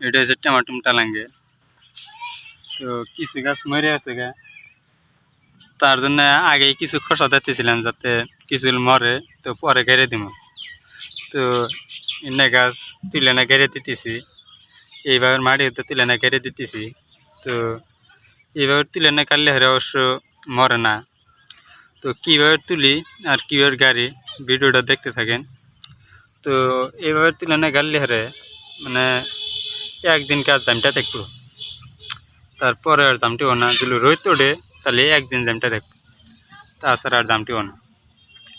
এটা হচ্ছে টমাটুম টালাঙ্গে। তো কিছু গাছ মরে আছে গা। তার জন্য আগে কিছু খসা দিতেছিলাম যাতে কিছু মরে, তো পরে গেড়ে দিব। তো এনে গাছ তুলে না গেড়ে দিতেছি। এইভাবে মাটি হতে তুলে না গেড়ে দিতেছি। তো এইভাবে তুলে না কাটলে হরে অবশ্য মরে না। তো কীভাবে তুলি আর কীভাবে গাড়ি, ভিডিওটা দেখতে থাকেন। তো এইভাবে তুলে না গাড়লে হরে মানে একদিন কাজ জামটা দেখব। তারপরে আর জামটিও না। যদি রোদ ওঠে, তাহলে একদিন জামটা দেখব। তাছাড়া আর জামটিও না।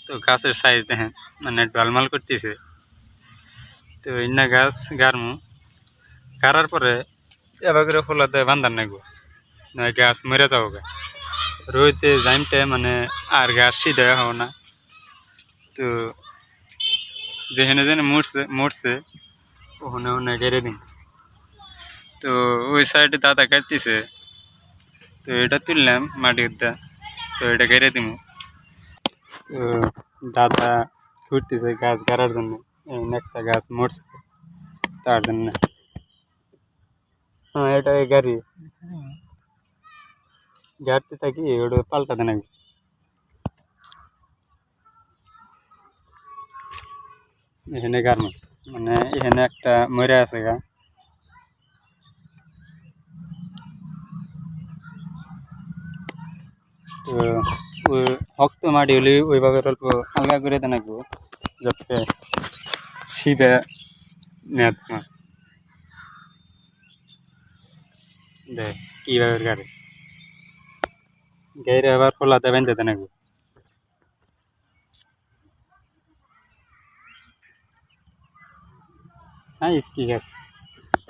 তো গাছের সাইজ দেখেন মানে ডলমাল করতেছে। তো ইন্না গাছ গারমু গাড়ার পরে এবার করে খোলা দেয়, বান্ধার নাগবো নয় গাছ মরে যাব গা। রোদে জামটা মানে আর গাছ সিধা হব না। তো যেখানে যেখানে মরছে মরছে, ওখানে ওখানে গেড়ে দিন। তো ওই সাইডে দাদা কাটতেছে। তো এটা তুললাম মাটির দা তো এটা গেড়ে দিব তো দাদা ঘুরতেছে গাছ গাড়ার জন্য একটা গাছ মরছে তার জন্য। হ্যাঁ এটা গাড়ি। গাড়তে থাকি, ওটা পাল্টাতে নাকি? এখানে গার্মেন্ট মানে এখানে একটা মরে আছে গা তো ওই শক্ত মাটি হলে ওইভাবে অল্প হালকা করে দেন যাতে শীতে নেট না। দেখ গাড়ি। গাড়ি আবার খোলাতে বেঁধে দেন রাখব হ্যাঁ ঠিক আছে।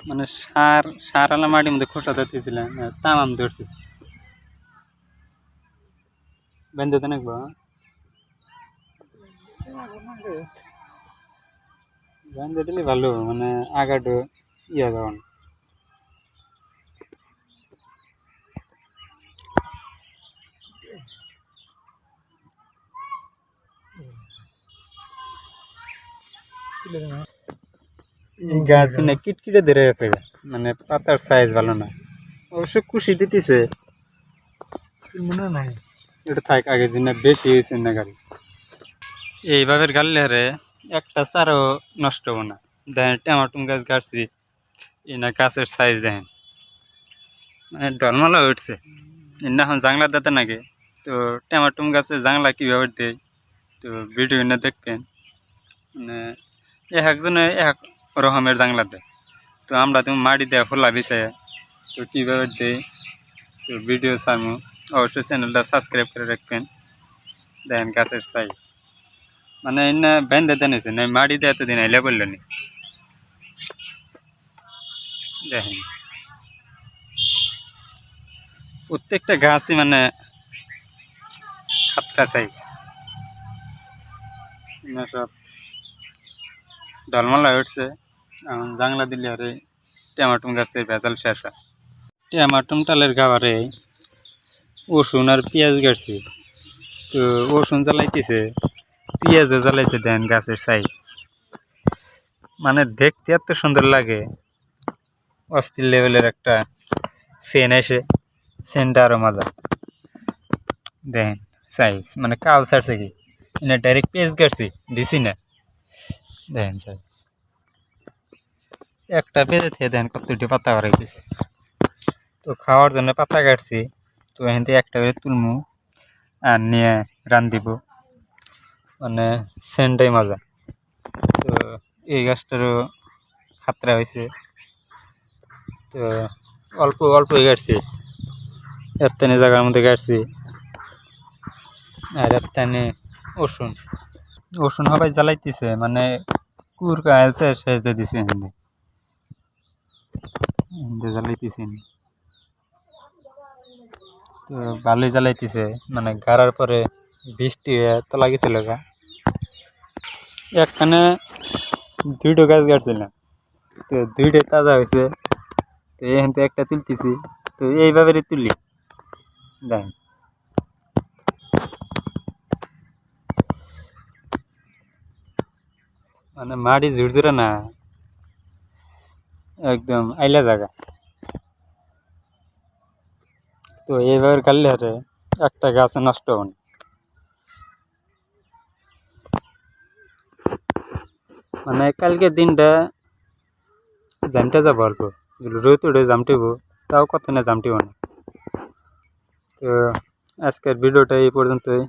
মানে সার সার আলা মাটির মধ্যে খোসা ধরতেছিলাম, তামাম ধরছি। দেন একবার বেঁধে ভালো মানে আগাটো ইয়ে এই গাছ মানে কিটকিটে ধরে আছে মানে পাতার সাইজ ভালো না। অবশ্য কুশি দিতেছে। মনে নাই। এটা থাক আগে দিন বেশি হয়েছে না গাড়ি। এইভাবে গাড়লে রে, একটা চারও নষ্ট হব না। দেখেন টমাটুম গাছ গাড়ছি এই না গাছের সাইজ দেখেন। মানে ডলমালা উঠছে। এনে এখন জাংলা দিতে নাকি তো টমাটুম গাছের জাংলা কীভাবে দেয় তো ভিডিও না দেখবেন। মানে এক একজনে এক রকমের জাংলা দেয়। তো আমরা তুমি মাটি দেয় খোলা বিছায় তো কীভাবে দেয় তো ভিডিও সামু অবশ্যই চ্যানেলটা সাবস্ক্রাইব করে রাখবেন। দেখেন গাছের সাইজ মানে এনে বেঁধে দেন হয়েছে, না দিয়ে এতদিন আইলে বলল নি। দেখেন। প্রত্যেকটা গাছই মানে সাতটা সাইজ সব ডলমালা উঠছে। এখন জাংলা দিলে আরে টমাটুম গাছের ভেজাল শেষ হয়। টমাটুম টালের খাবারে রসুন আর পেঁয়াজ গাড়ছি। তো রসুন জ্বালাইতেছে, পেঁয়াজও জ্বালাইছে দেন গাছের সাইজ মানে দেখতে এত সুন্দর লাগে। অস্থির লেভেলের একটা সেন এসে, সেনটা আরও মজা। দেখেন সাইজ মানে কাল ছাড়ছে কি না ডাইরেক্ট পেঁয়াজ গাড়ছি, দিছি না। দেখেন সাইজ একটা পেঁয়াজে থেকে দেখেন কতটি পাতা বাড়াই দিছে তো খাওয়ার জন্য পাতা কাটছি তো এখান থেকে একটা করে তুলমু আর নিয়ে রান দিব। মানে সেনটাই মজা। তো এই গাছটারও খাতরা হয়েছে। তো অল্প অল্প গাড়ছি। এত্তানি জায়গার মধ্যে গাড়ছি। আর এত্তানি ওষুন ওষুন সবাই জ্বালাইতেছে। মানে কুর কালছে শেষ দিয়ে দিছে হিন্দি হিন্দি জ্বালাইতেছি। তো ভালোই জ্বালাইতেছে মানে গাড়ার পরে বৃষ্টি তো লাগিয়েছিল গা। একখানে দুইটো গাছ গাড়ছিলাম, তো দুইটাই তাজা হয়েছে তো এখান থেকে একটা তুলতেছি, তো এইভাবে তুলি। দেখেন মানে মাটি ঝুরঝুরে না, একদম আইলা জায়গা তো এইভাবে কাটলে হারে একটা গাছ নষ্ট হন মানে কালকে দিনটা জামটা যাব অল্প রোদ উঠে জামটিব তাও কত না জামটিব না। তো আজকের ভিডিওটা এই পর্যন্তই।